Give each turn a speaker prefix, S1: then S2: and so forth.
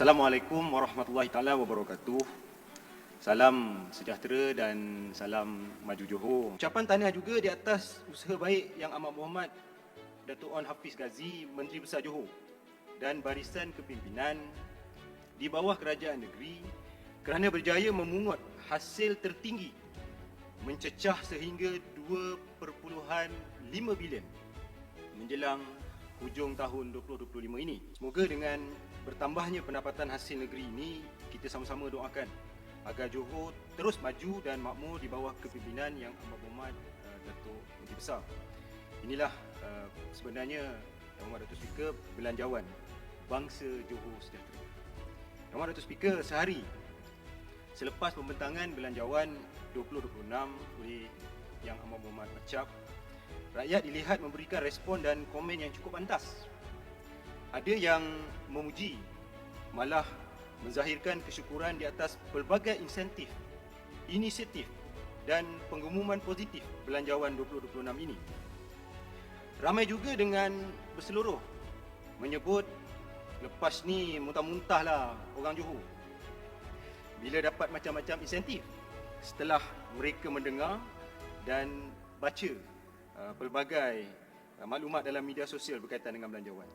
S1: Assalamualaikum warahmatullahi taala wabarakatuh. Salam sejahtera dan salam maju Johor. Ucapan tahniah juga di atas usaha baik yang Amat Muhammad Datuk On Hafiz Ghazi, Menteri Besar Johor dan barisan kepimpinan di bawah kerajaan negeri kerana berjaya memungut hasil tertinggi mencecah sehingga 2.5 bilion menjelang hujung tahun 2025 ini. Semoga dengan bertambahnya pendapatan hasil negeri ini, kita sama-sama doakan agar Johor terus maju dan makmur di bawah kepimpinan yang amat berhormat uh, Datuk Menteri Besar. Inilah uh, sebenarnya Yang Amat Datuk Speaker belanjawan bangsa Johor sejahtera. Yang Amat Datuk Speaker sehari selepas pembentangan belanjawan 2026 oleh Yang Amat Berhormat Macap, rakyat dilihat memberikan respon dan komen yang cukup pantas. Ada yang memuji, malah menzahirkan kesyukuran di atas pelbagai insentif, inisiatif dan pengumuman positif belanjawan 2026 ini. Ramai juga dengan berseluruh menyebut lepas ni muntah-muntah lah orang Johor. Bila dapat macam-macam insentif setelah mereka mendengar dan baca pelbagai uh, maklumat dalam media sosial berkaitan dengan belanjawan.